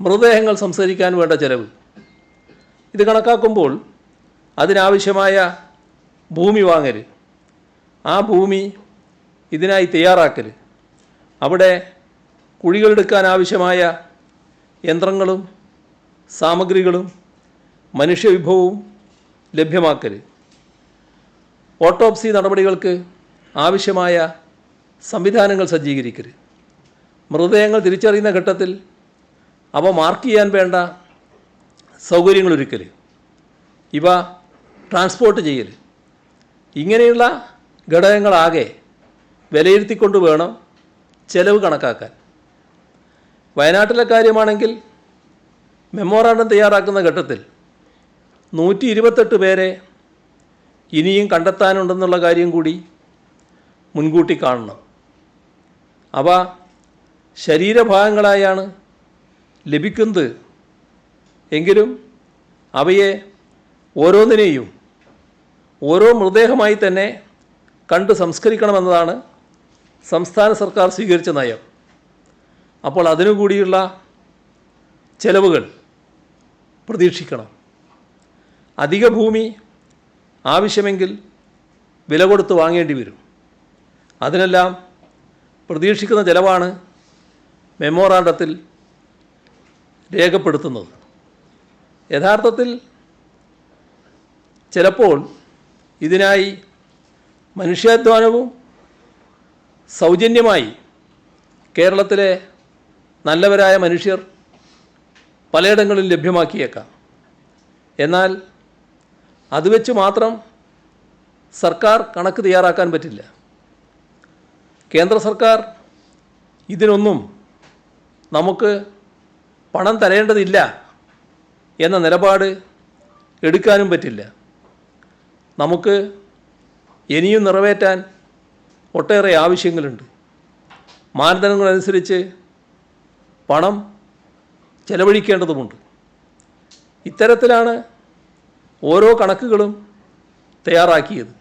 മൃതദേഹങ്ങൾ സംസ്കരിക്കാൻ വേണ്ട ചെലവ്. ഇത് കണക്കാക്കുമ്പോൾ അതിനാവശ്യമായ ഭൂമി വാങ്ങൽ ആ ഭൂമി ഇതിനായി തയ്യാറാക്കൽ അവിടെ കുഴികളെടുക്കാൻ ആവശ്യമായ യന്ത്രങ്ങളും സാമഗ്രികളും മനുഷ്യവിഭവവും ലഭ്യമാക്കൽ ഓട്ടോപ്സി നടപടികൾക്ക് ആവശ്യമായ സംവിധാനങ്ങൾ സജ്ജീകരിക്കൽ മൃതദേഹങ്ങൾ തിരിച്ചറിയുന്ന ഘട്ടത്തിൽ അവ മാർക്ക് ചെയ്യാൻ വേണ്ട സൗകര്യങ്ങൾ ഒരുക്കൽ ഇവ ട്രാൻസ്പോർട്ട് ചെയ്യൽ ഇങ്ങനെയുള്ള ഘടകങ്ങളാകെ വിലയിരുത്തിക്കൊണ്ട് വേണം ചെലവ് കണക്കാക്കാൻ. വയനാട്ടിലെ കാര്യമാണെങ്കിൽ മെമ്മോറാണ്ടം തയ്യാറാക്കുന്ന ഘട്ടത്തിൽ നൂറ്റി ഇരുപത്തെട്ട് പേരെ ഇനിയും കണ്ടെത്താനുണ്ടെന്നുള്ള കാര്യം കൂടി മുൻകൂട്ടി കാണണം. അവ ശരീരഭാഗങ്ങളായാണ് ലഭിക്കുന്നത് എങ്കിലും അവയെ ഓരോന്നിനെയും ഓരോ മൃതദേഹമായി തന്നെ കണ്ട് സംസ്കരിക്കണമെന്നതാണ് സംസ്ഥാന സർക്കാർ സ്വീകരിച്ച നയം. അപ്പോൾ അതിനു കൂടിയുള്ള ചെലവുകൾ പ്രതീക്ഷിക്കണം. അധിക ഭൂമി ആവശ്യമെങ്കിൽ വില കൊടുത്ത് വാങ്ങേണ്ടി വരും. അതിനെല്ലാം പ്രതീക്ഷിക്കുന്ന ചെലവാണ് മെമ്മോറാണ്ടത്തിൽ രേഖപ്പെടുത്തുന്നത്. യഥാർത്ഥത്തിൽ ചിലപ്പോൾ ഇതിനായി മനുഷ്യാധ്വാനവും സൗജന്യമായി കേരളത്തിലെ നല്ലവരായ മനുഷ്യർ പലയിടങ്ങളിൽ ലഭ്യമാക്കിയേക്കാം. എന്നാൽ അത് വെച്ച് മാത്രം സർക്കാർ കണക്ക് തയ്യാറാക്കാൻ പറ്റില്ല. കേന്ദ്ര സർക്കാർ ഇതിനൊന്നും നമുക്ക് പണം തരേണ്ടതില്ല എന്ന നിലപാട് എടുക്കാനും പറ്റില്ല. നമുക്ക് ഇനിയും നിറവേറ്റാൻ ഒട്ടേറെ ആവശ്യങ്ങളുണ്ട്. മാനദണ്ഡങ്ങളനുസരിച്ച് പണം ചെലവഴിക്കേണ്ടതുമുണ്ട്. ഇത്തരത്തിലാണ് ഓരോ കണക്കുകളും തയ്യാറാക്കിയത്.